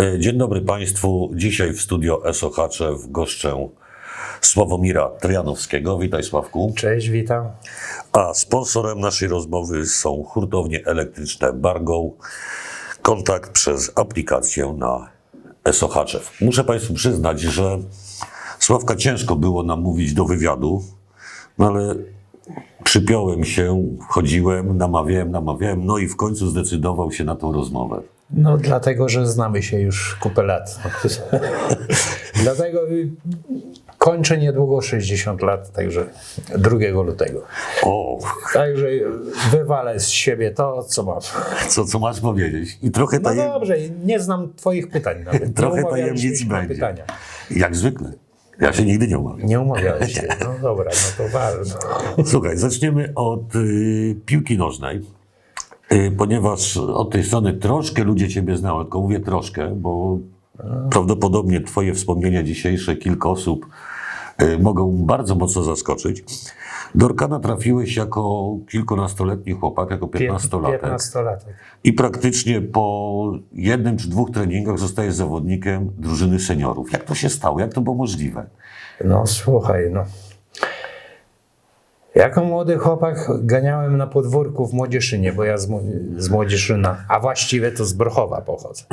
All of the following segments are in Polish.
E, Dzień dobry Państwu. Dzisiaj w studio SOHC goszczę Sławomira Trianowskiego. Witaj Sławku. Cześć, witam. A sponsorem naszej rozmowy są hurtownie elektryczne Bargo. Kontakt przez aplikację na SOHC. Muszę Państwu przyznać, że Sławka ciężko było namówić do wywiadu, no ale przypiąłem się, chodziłem, namawiałem, namawiałem, no i w końcu zdecydował się na tą rozmowę. No dlatego, że znamy się już kupę lat. dlatego y, kończę niedługo 60 lat, także 2 lutego. O, Także wywalę z siebie to, co mam. co, co masz powiedzieć? I trochę No tajem... dobrze, nie znam twoich pytań nawet. Trochę nie tajemnic będzie. pytania. Jak zwykle. Ja się nigdy nie umawiam. Nie umawiałeś się. No dobra, no to bardzo. Słuchaj, zaczniemy od y, piłki nożnej, y, ponieważ od tej strony troszkę ludzie Ciebie znają, tylko mówię troszkę, bo prawdopodobnie Twoje wspomnienia dzisiejsze, kilka osób y, mogą bardzo mocno zaskoczyć. Do Orkana trafiłeś jako kilkunastoletni chłopak, jako piętnastolatek 15-latek. i praktycznie po jednym czy dwóch treningach zostajesz zawodnikiem drużyny seniorów. Jak to się stało? Jak to było możliwe? No słuchaj, no. Jako młody chłopak ganiałem na podwórku w Młodzieszynie, bo ja z, z Młodzieszyna, a właściwie to z Brochowa pochodzę.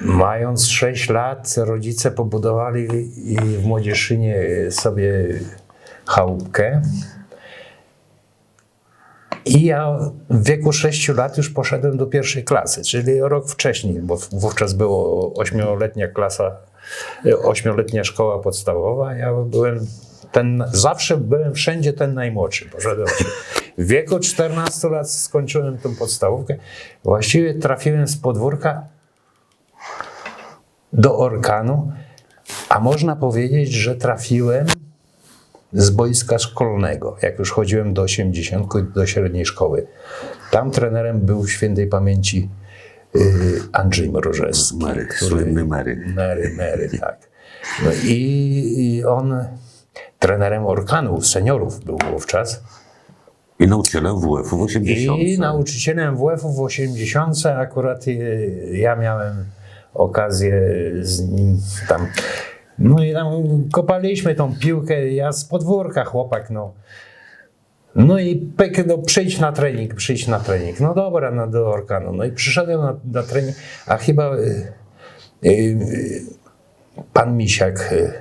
Mając 6 lat, rodzice pobudowali w Młodzieszynie sobie chałupkę. I ja w wieku 6 lat już poszedłem do pierwszej klasy, czyli rok wcześniej, bo wówczas było ośmioletnia klasa, ośmioletnia szkoła podstawowa. Ja byłem ten, zawsze byłem wszędzie ten najmłodszy. Poszedłem. W wieku 14 lat skończyłem tą podstawówkę. Właściwie trafiłem z podwórka do Orkanu, a można powiedzieć, że trafiłem z boiska szkolnego, jak już chodziłem do 80 do średniej szkoły. Tam trenerem był świętej pamięci y, Andrzej Mrożewski. Mary, słynny Mary. Mary, Mary, tak. No i, i on trenerem Orkanu, seniorów był wówczas. I nauczycielem WF-u w 80. I nauczycielem WF-u w 80 akurat ja miałem okazję z nim tam. No i tam kopaliśmy tą piłkę, ja z podwórka chłopak, no. No i pyk, no przyjdź na trening, przyjdź na trening. No dobra, no do Orkanu. No i przyszedłem na, na trening, a chyba y, y, y, pan Misiak y,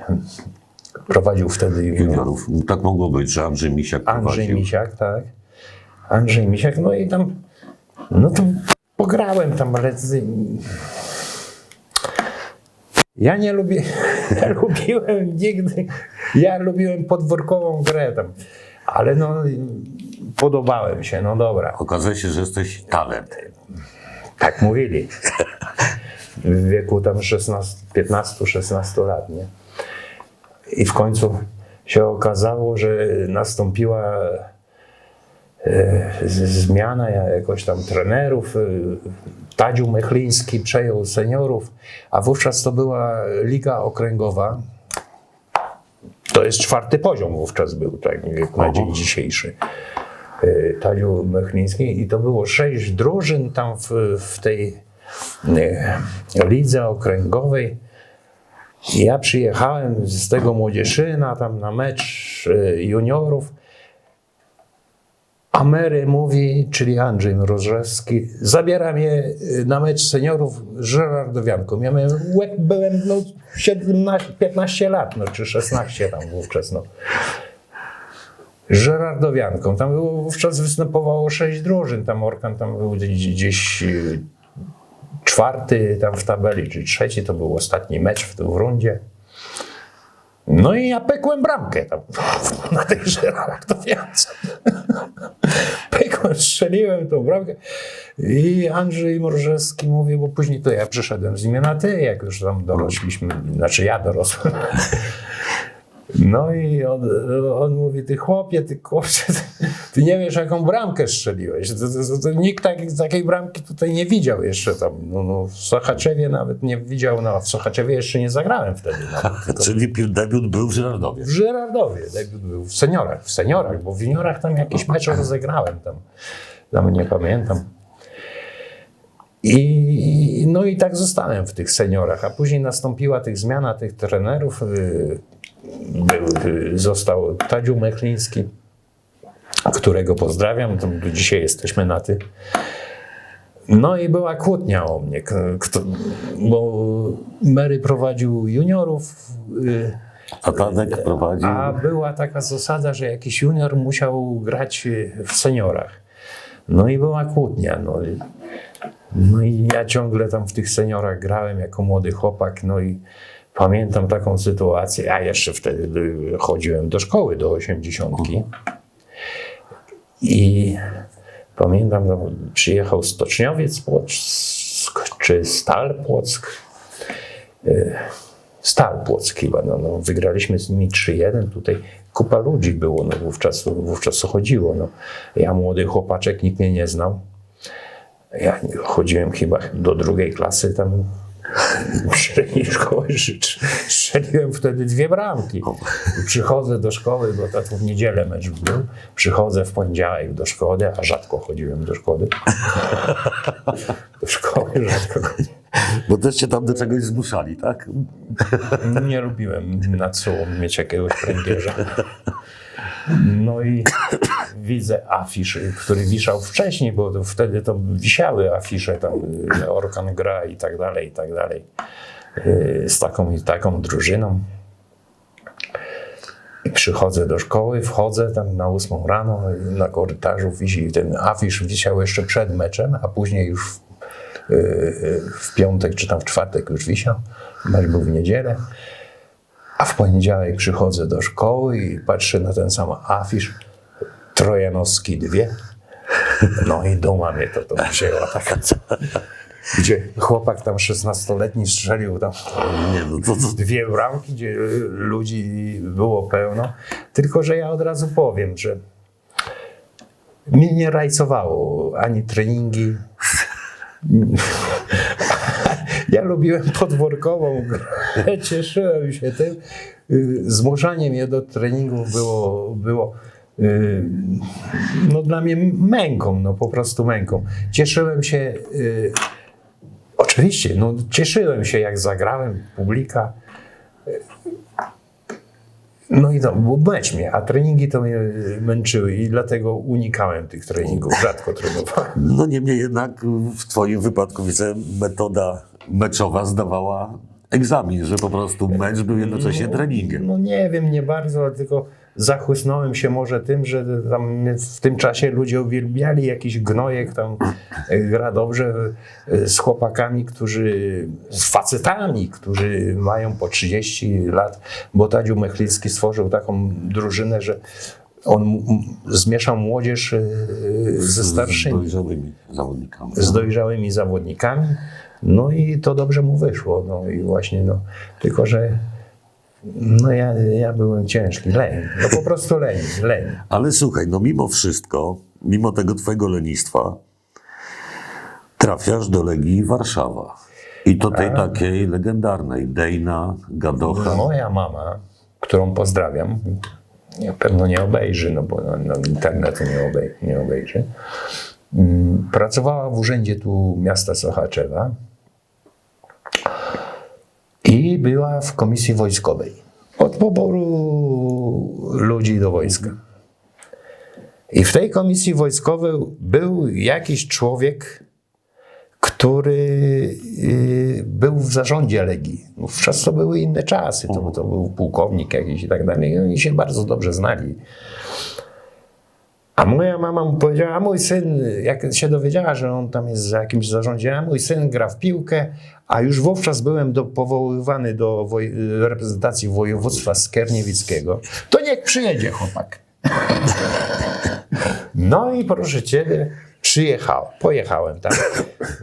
prowadził wtedy juniorów. Tak mogło być, że Andrzej Misiak Andrzej prowadził. Misiak, tak. Andrzej Misiak, no i tam, no to pograłem tam, ale ja nie lubię, ja lubiłem nigdy, ja lubiłem podwórkową grę tam, ale no podobałem się, no dobra, Okazuje się, że jesteś talent. tak mówili. W wieku tam 16, 15-16 lat, nie? I w końcu się okazało, że nastąpiła e, zmiana jakoś tam trenerów. e, Tadziu Mechliński przejął seniorów, a wówczas to była liga okręgowa. To jest czwarty poziom wówczas był, tak jak na dzień dzisiejszy. E, Tadziu Mechliński i to było sześć drużyn tam w, w tej lidze okręgowej. Ja przyjechałem z tego Młodzieszyna tam na mecz e, juniorów. A Mary mówi, czyli Andrzej Mrożewski, zabiera mnie e, na mecz seniorów z Żerardowianką. Ja miałem, łeb, byłem no, 17, 15 lat, no, czy 16 tam wówczas. No. Żerardowianką. Tam było, wówczas występowało sześć drużyn. Tam Orkan tam był gdzieś, e, czwarty tam w tabeli, czy trzeci, to był ostatni mecz w, w rundzie. No i ja pekłem bramkę tam na tej Żerardowiance. pekłem, strzeliłem tą bramkę i Andrzej Mrożewski mówi, bo później to ja przyszedłem z nim na ty, jak już tam dorośliśmy, znaczy ja dorosłem. No i on, on mówi, ty chłopie, ty kurczę, ty, ty nie wiesz, jaką bramkę strzeliłeś. To, to, to, nikt tak, takiej bramki tutaj nie widział jeszcze tam. No, no, w Sochaczewie nawet nie widział, no w Sochaczewie jeszcze nie zagrałem wtedy. Nawet, tylko Czyli debiut był w Żyrardowie. w Żyrardowie, debiut był w seniorach, w seniorach, bo w juniorach tam jakiś mecz rozegrałem tam, tam nie pamiętam. I, no i tak zostałem w tych seniorach, a później nastąpiła tych zmiana tych trenerów. y, Był, y, został Tadziu Mechliński, którego pozdrawiam, dzisiaj jesteśmy na ty. No i była kłótnia o mnie, kto, bo Mary prowadził juniorów, y, A Tadek prowadził. a była taka zasada, że jakiś junior musiał grać w seniorach. No i była kłótnia. No i, no i ja ciągle tam w tych seniorach grałem jako młody chłopak. No i pamiętam taką sytuację. Ja jeszcze wtedy y, chodziłem do szkoły do 80. I pamiętam, no, przyjechał Stoczniowiec Płock, czy Stal Płock. Stal Płock chyba, no, no, wygraliśmy z nimi 3-1, tutaj kupa ludzi było, no, wówczas, wówczas chodziło, no. Ja młody chłopaczek, nikt mnie nie znał. Ja chodziłem chyba do drugiej klasy tam średniej szkoły, sz- strzeliłem wtedy dwie bramki. Przychodzę do szkoły, bo to w niedzielę mecz był, przychodzę w poniedziałek do szkoły, a rzadko chodziłem do szkoły. Do szkoły rzadko chodziłem. Bo też cię tam do czegoś zmuszali, tak? Nie lubiłem nad sobą mieć jakiegoś pręgierza. No i widzę afisz, który wiszał wcześniej, bo wtedy to wisiały afisze, tam y, Orkan gra i tak dalej, i tak dalej. y, Z taką i taką drużyną. I przychodzę do szkoły, wchodzę tam na ósmą rano, na korytarzu wisi ten afisz, wisiał jeszcze przed meczem, a później już w, y, w piątek czy tam w czwartek już wisiał. Mecz był w niedzielę. A w poniedziałek przychodzę do szkoły i patrzę na ten sam afisz. Trojanowski dwie. No i duma mnie to, to wzięła taka. Gdzie chłopak tam 16-letni strzelił tam Nie, no to, to dwie bramki, gdzie ludzi było pełno. Tylko, że ja od razu powiem, że mnie nie rajcowało ani treningi. Ja lubiłem podworkową grę, cieszyłem się tym. Y, Zmuszanie mnie do treningów było, było y, no, dla mnie męką, no po prostu męką. Cieszyłem się, y, oczywiście, no, cieszyłem się jak zagrałem, publika. No i to był mecz mnie, a treningi to mnie męczyły i dlatego unikałem tych treningów, rzadko trenowałem. No niemniej jednak w Twoim wypadku widzę, metoda meczowa zdawała egzamin, że po prostu mecz był jednocześnie treningiem. No nie wiem, nie bardzo, tylko zachłysnąłem się może tym, że tam w tym czasie ludzie uwielbiali jakiś gnojek tam e, gra dobrze e, z chłopakami, którzy, z facetami, którzy mają po 30 lat, bo Tadziu Mechlicki stworzył taką drużynę, że on zmieszał młodzież e, ze Z starszymi dojrzałymi zawodnikami. z dojrzałymi zawodnikami. No i to dobrze mu wyszło. No i właśnie, no, tylko że no ja, ja byłem ciężki, leń. No po prostu leń, leń. Ale słuchaj, no mimo wszystko, mimo tego twojego lenistwa, trafiasz do Legii Warszawa. I to tej takiej legendarnej, Dejna, Gadocha. Moja mama, którą pozdrawiam, pewno nie obejrzy, no bo no, no, internetu nie, obej, nie obejrzy, mm, pracowała w urzędzie tu miasta Sochaczewa i była w komisji wojskowej od poboru ludzi do wojska. I w tej komisji wojskowej był jakiś człowiek, który y, był w zarządzie Legii. Wówczas to były inne czasy, to, to był pułkownik jakiś i tak dalej. I oni się bardzo dobrze znali. A moja mama mu powiedziała, a mój syn, jak się dowiedziała, że on tam jest w jakimś zarządzie, a mój syn gra w piłkę, a już wówczas byłem do, powoływany do woj, reprezentacji województwa skierniewickiego, to niech przyjedzie chłopak. No i proszę ciebie, przyjechał, pojechałem tam.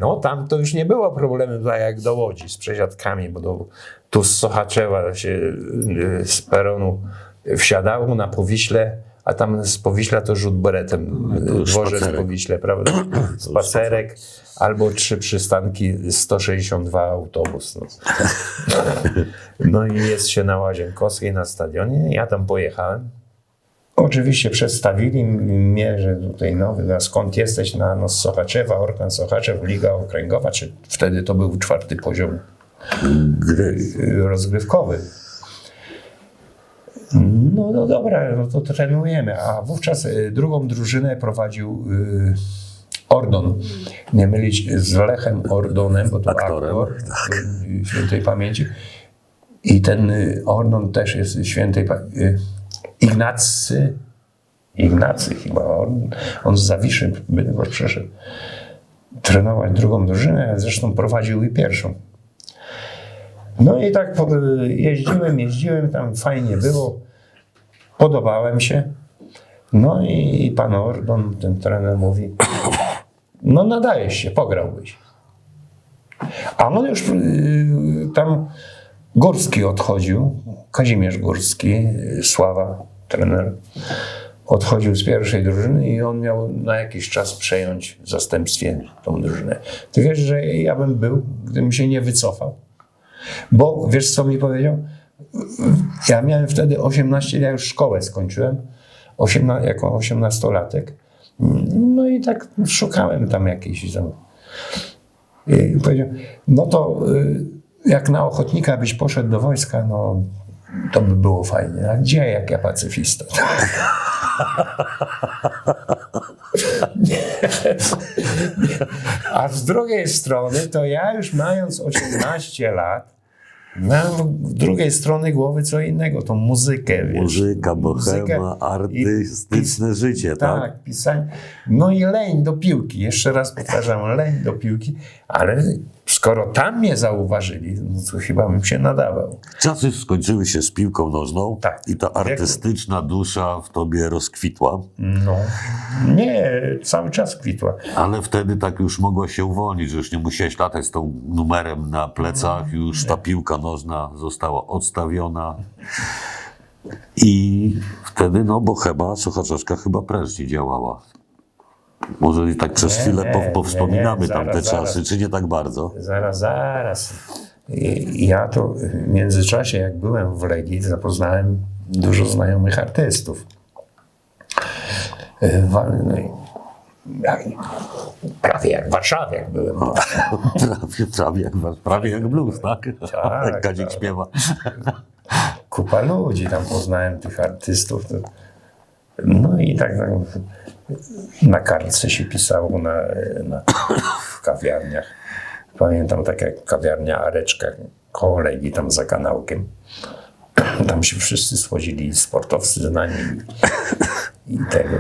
No tam to już nie było problemu tak jak do Łodzi z przesiadkami, bo do, tu z Sochaczewa się y, z peronu wsiadało na Powiśle, a tam z Powiśla to rzut beretem, już dworzec spacerek. Powiśle, prawda? Spacerek albo trzy przystanki, 162 autobus. No. no i jest się na Łazienkowskiej na stadionie, ja tam pojechałem. Oczywiście przedstawili mnie, że tutaj nowy, a skąd jesteś? Na no, Sochaczewa, Orkan Sochaczew, Liga Okręgowa, czy wtedy to był czwarty poziom Gry. rozgrywkowy. No, no dobra, no to trenujemy. A wówczas y, drugą drużynę prowadził y, Ordon. Nie mylić z Lechem Ordonem, bo to Aktorem, aktor y, świętej pamięci. I ten Ordon też jest świętej pamięci. Ignacy, Ignacy chyba, on, on z Zawiszy Bydgoszcz przyszedł trenować drugą drużynę, a zresztą prowadził i pierwszą. No i tak jeździłem, jeździłem, tam fajnie było, podobałem się. No i, pan Ordon, ten trener mówi, no nadajesz się, pograłbyś. A on już y, tam Górski odchodził, Kazimierz Górski, Sława, trener, odchodził z pierwszej drużyny i on miał na jakiś czas przejąć w zastępstwie tą drużynę. Ty wiesz, że ja bym był, gdybym się nie wycofał. Bo wiesz, co mi powiedział? Ja miałem wtedy 18, ja już szkołę skończyłem, 18, jako 18-latek. No i tak szukałem tam jakiejś. I powiedział, no to y, jak na ochotnika byś poszedł do wojska, no to by było fajnie. A gdzie, jak ja pacyfista? A z drugiej strony, to ja już mając 18 lat, mam z drugiej strony głowy co innego, tą muzykę. Wiesz, Muzyka, Muzykę bohema, i- artystyczne życie, tak? tak, pisanie. No i leń do piłki. Jeszcze raz powtarzam, leń do piłki, ale skoro tam mnie zauważyli, no to chyba bym się nadawał. Czasy skończyły się z piłką nożną Tak. i ta artystyczna dusza w tobie rozkwitła, No, nie, cały czas kwitła. ale wtedy tak już mogła się uwolnić, że już nie musiałeś latać z tą numerem na plecach, już ta piłka nożna została odstawiona. I wtedy, no bo chyba Sochaczewska chyba prężnie działała. Może i tak przez Nie, chwilę nie, po, nie, powspominamy nie, tamte zaraz, czasy, zaraz. czy nie tak bardzo? Zaraz, zaraz. Ja to w międzyczasie, jak byłem w Legii, zapoznałem dużo znajomych artystów. Wa- no Prawie jak w Warszawie, jak byłem. Prawie, prawie, jak, prawie jak blues, tak? Tak, Jak Kadzik tak. śpiewa. kupa ludzi tam poznałem, tych artystów. No i tak na kartce się pisało na, na, w kawiarniach. Pamiętam taka kawiarnia Areczka koło Legii, tam za kanałkiem. Tam się wszyscy schodzili, sportowcy znani i tego.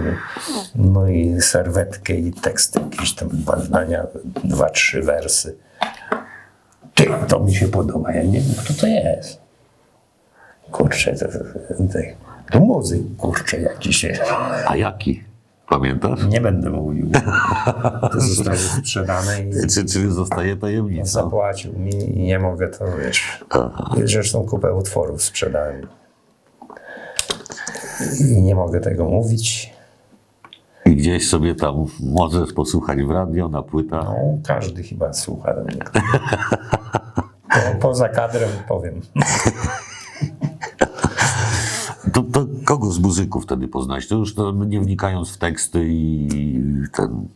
No i serwetkę i teksty, jakieś tam badania, dwa, trzy wersy. Ty, to mi się podoba, ja nie wiem, kto to jest. Kurczę, to, to, to muzyk, kurczę, jakiś jest. A jaki? Pamiętasz? Nie będę mówił. To zostało sprzedane i Czy, czy zostaje tajemnicą? zapłacił mi i nie mogę to, wiesz. Zresztą kupę utworów sprzedałem. I nie mogę tego mówić. I gdzieś sobie tam możesz posłuchać w radio, na płytach. No, każdy chyba słucha. do mnie. Po, poza kadrem powiem. Kogo z muzyków wtedy poznać? To już to nie wnikając w teksty i ten...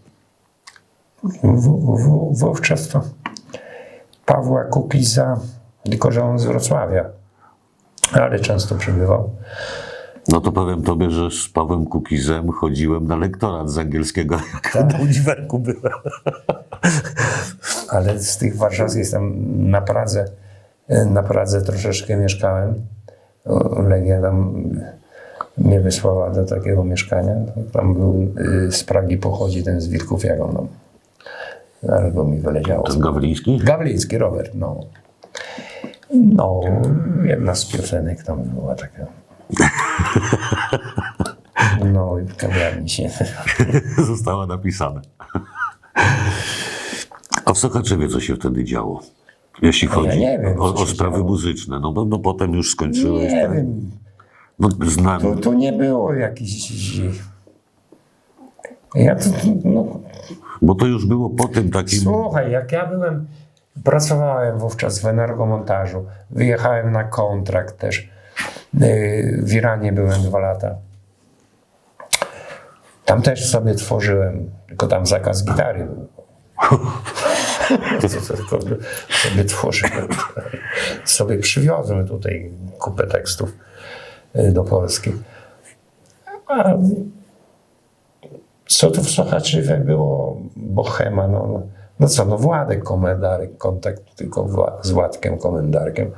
W, w, wówczas to Pawła Kukiza, tylko że on z Wrocławia, ale często przebywał. No to powiem tobie, że z Pawłem Kukizem chodziłem na lektorat z angielskiego, jak Tak. na uniwerku byłem. Ale z tych warszawskich tam na Pradze, na Pradze troszeczkę mieszkałem. Legia tam mnie wysłała do takiego mieszkania. Tam był, y, z Pragi pochodzi ten z Wilków Jagoną. Ale go mi wyleciało. Ten Gawliński? Gawliński, Robert, no. No, jedna z piosenek tam była taka. No i w kawiarni się. Została napisane. A w Sochaczewie co się wtedy działo? Jeśli chodzi nie wiem, o, o sprawy muzyczne, no, bo no potem już skończyłeś. Nie tak? wiem, No, znam, to, to nie było jakiś... Ja to, no, bo to już było po tym takim... słuchaj, jak ja byłem, pracowałem wówczas w energomontażu, wyjechałem na kontrakt też. Yy, W Iranie byłem dwa lata. Tam też sobie tworzyłem, tylko tam zakaz gitary był. To, tylko sobie tworzyłem. Sobie przywiozłem tutaj kupę tekstów y, do Polski. A co tu w Sochaczewie było? Bohema, no, no, no co, no Władek Komendarek, kontakt tylko Wła- z Władkiem Komendarkiem.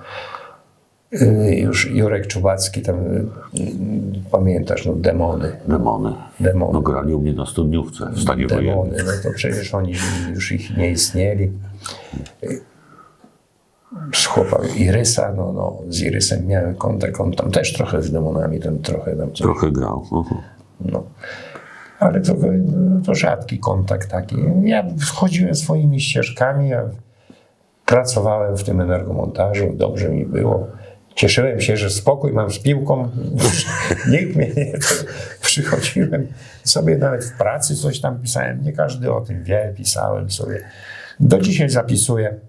Y, Już Jurek Czubacki, tam y, pamiętasz, no demony. Demony. Demony. No grali u mnie na studniówce w stanie demony, wojennym. no to przecież oni już ich nie istnieli. Z chłopakiem Irysa, no, no, z Irysem miałem kontakt, on tam też trochę z demonami, ten trochę tam coś, Trochę grał. Mhm. no. Ale to, to rzadki kontakt taki. Ja wchodziłem swoimi ścieżkami, ja pracowałem w tym energomontażu, dobrze mi było. Cieszyłem się, że spokój mam z piłką. Nikt mnie nie... Przychodziłem sobie nawet w pracy, coś tam pisałem. Nie każdy o tym wie, pisałem sobie. Do dzisiaj zapisuję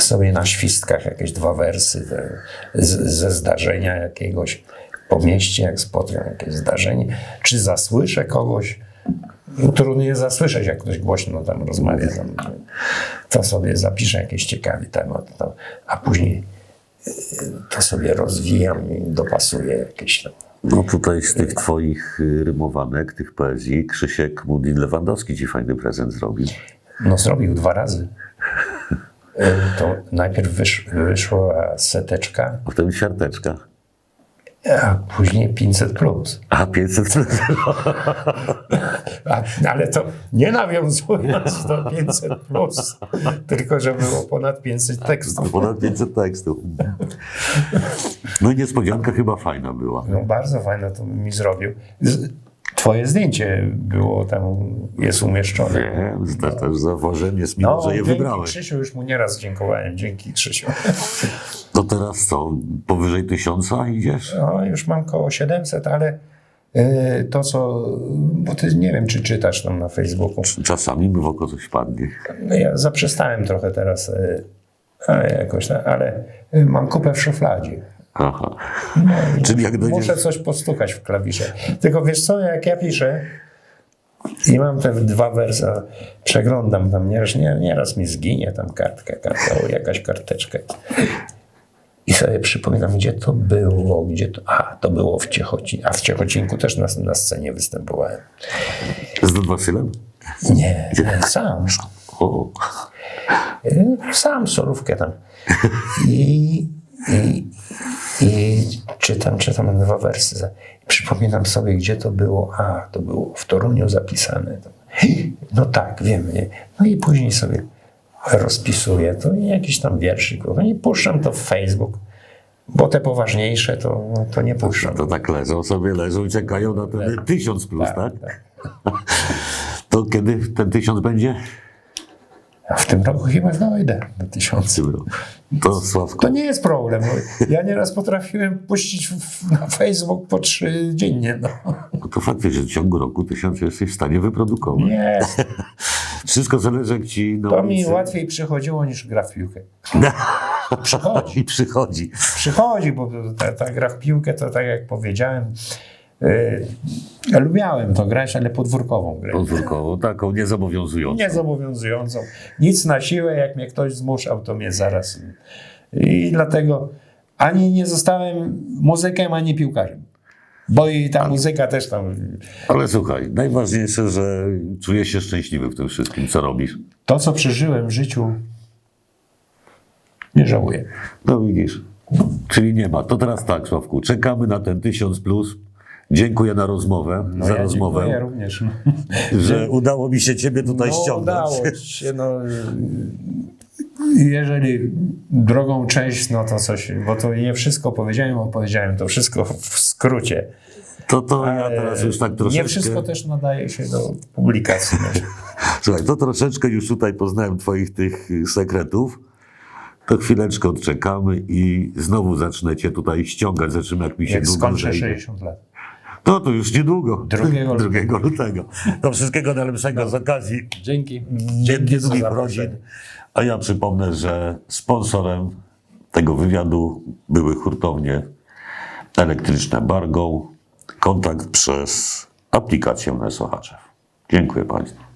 sobie na świstkach jakieś dwa wersy te, z, ze zdarzenia jakiegoś po mieście, jak spotkam jakieś zdarzenie, czy zasłyszę kogoś. No, trudno jest zasłyszeć, jak ktoś głośno tam rozmawia. Tam, to sobie zapiszę jakiś ciekawy temat, to, a później y, to sobie rozwijam i dopasuję jakieś tam. No tutaj z tych twoich y, rymowanek, tych poezji, Krzysiek Mudin Lewandowski ci fajny prezent zrobił. No zrobił dwa razy. To najpierw wysz, wyszła seteczka, A wtedy siarteczka. a później 500 plus. A 500 A, ale to nie nawiązując do 500 plus, tylko że było ponad 500 tekstów. Ponad 500 tekstów. No i niespodzianka chyba fajna była. No bardzo fajne to mi zrobił. Twoje zdjęcie było tam, jest umieszczone. Wiem, też, zauważyłem, jest miło, że je dzięki wybrałeś. Krzysiu już mu nieraz dziękowałem. Dzięki Krzysiu. To teraz co, powyżej tysiąca idziesz? No, już mam koło 700, ale y, to co, bo ty nie wiem, czy czytasz tam na Facebooku. Czasami mi w oko coś padnie. No ja zaprzestałem trochę teraz, y, a jakoś, tak, ale y, mam kupę w szufladzie. Aha. Czyli jak. Muszę coś postukać w klawisze. Tylko wiesz co, jak ja piszę i mam te dwa wersa, przeglądam tam, nieraz, nie, nieraz mi zginie tam kartka, kartka, jakaś karteczka. I sobie przypominam, gdzie to było, gdzie to... A, to było w Ciechocinku, a w Ciechocinku też na, na scenie występowałem. Z Don Wasylem? Nie, nie, sam. O, Y, Sam solówkę tam. I, i, i czytam, czytam dwa wersy. Przypominam sobie, gdzie to było. A, to było w Toruniu zapisane. No tak, wiem. nie? No i później sobie rozpisuję to i jakiś tam wierszyk. No i puszczam to w Facebook. Bo te poważniejsze to, to nie puszczam. to tak leżą sobie, leżą i czekają na ten tysiąc plus, tak? To kiedy ten tysiąc będzie? A w tym roku chyba dojdę do tysiąca. To Sławko, To nie jest problem. Ja nieraz potrafiłem puścić w, na Facebook po trzy dziennie. No. no to fakt, że w ciągu roku tysiąc jesteś w stanie wyprodukować. Nie, Wszystko zależy jak ci to mi łatwiej przychodziło niż gra w piłkę. Przychodzi. I przychodzi. Przychodzi, bo ta, ta gra w piłkę to tak jak powiedziałem, ja lubiałem to grać, ale podwórkową grę. Podwórkową, taką niezobowiązującą. Niezobowiązującą. Nic na siłę, jak mnie ktoś zmuszał, to mnie zaraz. I dlatego ani nie zostałem muzykiem, ani piłkarzem. Bo i ta muzyka też tam Ale słuchaj, najważniejsze, że czujesz się szczęśliwy w tym wszystkim, co robisz. to, co przeżyłem w życiu, nie żałuję. No widzisz. Czyli nie ma. To teraz tak, Sławku, czekamy na ten tysiąc plus. Dziękuję na rozmowę, No za ja rozmowę, dziękuję również. No. że udało mi się ciebie tutaj No, ściągnąć. udało się, no. Jeżeli drogą część, no to coś, bo to nie wszystko powiedziałem, opowiedziałem to wszystko w skrócie. To, to ja Ale teraz już tak troszeczkę... Nie wszystko też nadaje się do publikacji. No. Słuchaj, to troszeczkę już tutaj poznałem twoich tych sekretów. To chwileczkę odczekamy i znowu zacznę cię tutaj ściągać, za czym jak mi się Jak długo skończę zejdzie. 60 lat. No to już niedługo. Drugiego Drugiego lutego. To wszystkiego najlepszego z okazji Dzięki. Dzięki za długich zaproszenie. rodzin. A ja przypomnę, że sponsorem tego wywiadu były hurtownie elektryczne Bargo. Kontakt przez aplikację na Sochaczew. Dziękuję Państwu.